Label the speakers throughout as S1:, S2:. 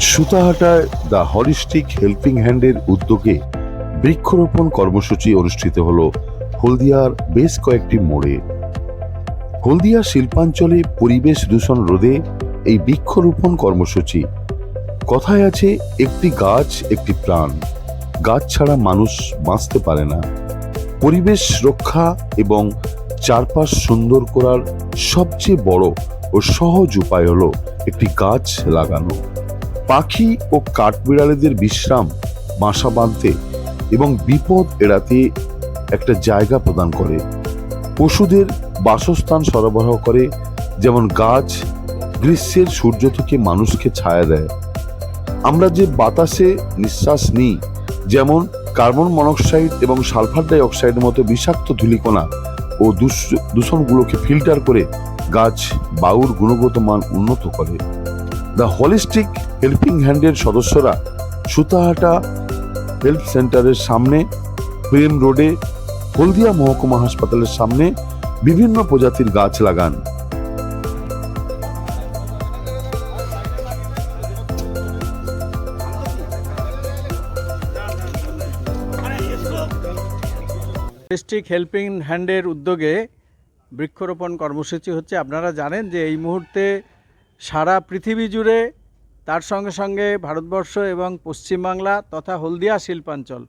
S1: সুতাহাটায় the holistic helping হ্যান্ডের উদ্যোগে বৃক্ষরোপণ কর্মসূচি অনুষ্ঠিত হল হলদিয়ার বেশ কয়েকটি মোড়ে। হলদিয়া শিল্পাঞ্চলে পরিবেশ দূষণ রোধে এই বৃক্ষরোপণ কর্মসূচি। কথায় আছে, একটি গাছ, একটি প্রাণ। গাছ ছাড়া মানুষ বাঁচতে পারে না। পরিবেশ রক্ষা এবং চারপাশ সুন্দর করার সবচেয়ে বড় ও সহজ উপায় হলো একটি গাছ লাগানো। পাখি ও কাঠবিড়ালিদের বিশ্রাম, বাসা বাঁধতে এবং বিপদ এড়াতে একটা জায়গা প্রদান করে। পশুদের বাসস্থান সরবরাহ করে, যেমন গাছ, গ্রীষ্মের সূর্য থেকে মানুষকে ছায়া দেয়। আমরা যে বাতাসে নিঃশ্বাস নিই, যেমন কার্বন মনোক্সাইড এবং সালফার ডাই অক্সাইডের মতো বিষাক্ত ধূলিকণা ও দূষ- দূষণগুলোকে ফিল্টার করে গাছ বায়ুর গুণগত মান উন্নত করে। দ্য হলিস্টিক হেল্পিং হ্যান্ডের সদস্যরা সুতাহাটা হেলথ সেন্টারের সামনে প্রেম রোডে হলদিয়া মহকুমা হাসপাতালের সামনে বিভিন্ন প্রজাতির গাছ লাগান।
S2: ডিস্ট্রিক্ট হেল্পিং হ্যান্ডের উদ্যোগে বৃক্ষরোপণ কর্মসূচি হচ্ছে। আপনারা জানেন যে এই মুহূর্তে সারা পৃথিবী জুড়ে তার সঙ্গে সঙ্গে ভারতবর্ষ এবং পশ্চিমবাংলা তথা হলদিয়া শিল্পাঞ্চল।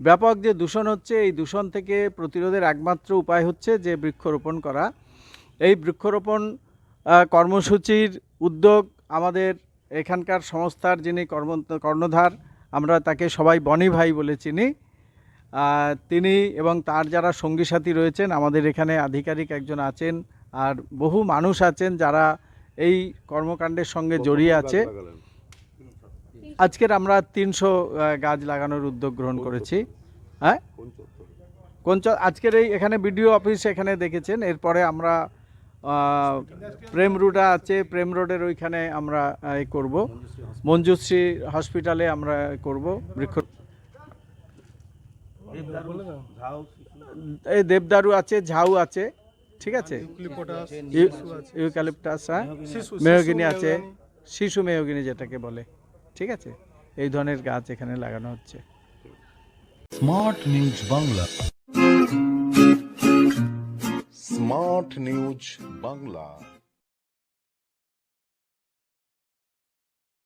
S2: ব্যাপক যে দূষণ হচ্ছে, এই দূষণ থেকে প্রতিরোধের একমাত্র উপায় হচ্ছে যে বৃক্ষরোপণ করা। এই বৃক্ষরোপণ কর্মসূচির উদ্যোগ আমাদের এখানকার সংস্থার যিনি কর্ম, কর্ণধার, আমরা তাকে সবাই বনি ভাই বলে চিনি। তিনি এবং তার যারা সঙ্গী সাথী রয়েছেন, আমাদের এখানে আধিকারিক একজন আছেন আর বহু মানুষ আছেন যারা এই কর্মকাণ্ডের সঙ্গে জড়িয়ে আছে। আজকের আমরা তিনশো গাছ লাগানোর উদ্যোগ গ্রহণ করেছি। হ্যাঁ? কোন আজকের এই এখানে বিডিও অফিস এখানে দেখেছেন। এরপরে আমরা প্রেম রোডা আছে। প্রেম রোডের ওইখানে আমরা করব। মঞ্জুশ্রী হসপিটালে আমরা করব। বৃক্ষ এই দেবদারু আছে ঝাউ আছে। ঠিক আছে? ইউক্যালিপটাস হ্যাঁ? মেহগিনি আছে। শিশু মেহগিনি যেটাকে বলে। ঠিক আছে? এই ধরনের গাছ এখানে লাগানো হচ্ছে।
S3: Smart news Bangla.
S1: Smart news Bangla.